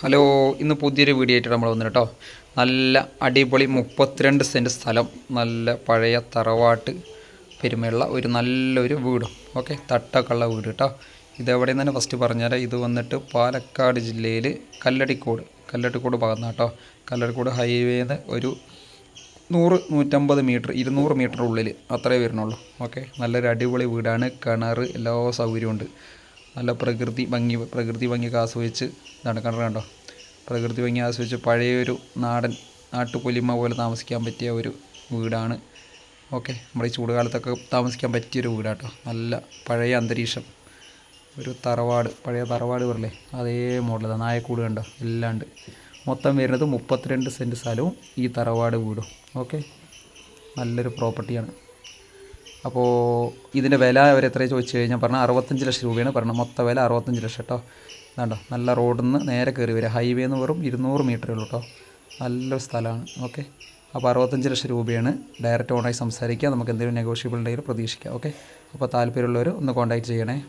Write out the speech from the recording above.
Hello ഇന്ന് പുതിയൊരു video ആയിട്ട് നമ്മൾ വന്നു കേട്ടോ നല്ല അടിപൊളി മുപ്പത്തിരണ്ട് സെന്റ് സ്ഥലം നല്ല പഴയ തറവാട്ട് പെരുമയുള്ള ഒരു നല്ലൊരു വീടും. ഓക്കെ തട്ടക്കുള്ള വീട് കേട്ടോ ഇതെവിടെ തന്നെ ഫസ്റ്റ് പറഞ്ഞാൽ ഇത് വന്നിട്ട് പാലക്കാട് ജില്ലയിൽ കല്ലടിക്കോട് കല്ലടിക്കോട് ഭാഗത്താണ് കേട്ടോ കല്ലടിക്കോട് ഹൈവേന്ന് ഒരു നൂറ് നൂറ്റമ്പത് മീറ്റർ ഇരുന്നൂറ് മീറ്റർ ഉള്ളിൽ അത്രേ വരുന്നുള്ളൂ. ഓക്കെ നല്ലൊരു അടിപൊളി വീടാണ്. കിണർ എല്ലാ സൗകര്യമുണ്ട് നല്ല പ്രകൃതി ഭംഗി പ്രകൃതി ഭംഗിയൊക്കെ ആസ്വദിച്ച് ഇതാണ് കിണർ കണ്ടോ? പ്രകൃതി ഭംഗി ആസ്വദിച്ച് പഴയൊരു നാടൻ നാട്ടുപൊലിമ പോലെ താമസിക്കാൻ പറ്റിയ ഒരു വീടാണ്. ഓക്കെ നമ്മുടെ ഈ ചൂടുകാലത്തൊക്കെ താമസിക്കാൻ പറ്റിയൊരു വീടാട്ടോ. നല്ല പഴയ അന്തരീക്ഷം ഒരു തറവാട് പഴയ തറവാട് പറയല്ലേ അതേ മോഡലാണ് നായക്കൂട് കണ്ടോ? എല്ലാണ്ട് മൊത്തം വരുന്നത് മുപ്പത്തിരണ്ട് സെന്റ് സ്ഥലവും ഈ തറവാട് വീടും. ഓക്കെ നല്ലൊരു പ്രോപ്പർട്ടിയാണ്. അപ്പോൾ ഇതിന്റെ വില അവർ എത്ര ചോദിച്ചു കഴിഞ്ഞാൽ പറഞ്ഞാൽ അറുപത്തഞ്ച് ലക്ഷം രൂപയാണ് പറഞ്ഞത്. മൊത്ത വില അറുപത്തഞ്ച് ലക്ഷം കേട്ടോ ഇതാണ്ടോ? നല്ല റോഡിൽ നിന്ന് നേരെ കയറി വരിക ഹൈവേ എന്ന് വെറും ഇരുന്നൂറ് മീറ്ററേ ഉള്ളൂ കേട്ടോ നല്ലൊരു സ്ഥലമാണ്. ഓക്കെ അപ്പോൾ അറുപത്തഞ്ച് ലക്ഷം രൂപയാണ് ഡയറക്റ്റ് ഓണായി സംസാരിക്കുക നമുക്ക് എന്തെങ്കിലും നെഗോഷ്യബിൾ ഉണ്ടെങ്കിൽ പ്രതീക്ഷിക്കാം. ഓക്കെ അപ്പോൾ താല്പര്യമുള്ളവർ ഒന്ന് കോൺടാക്റ്റ് ചെയ്യണേ.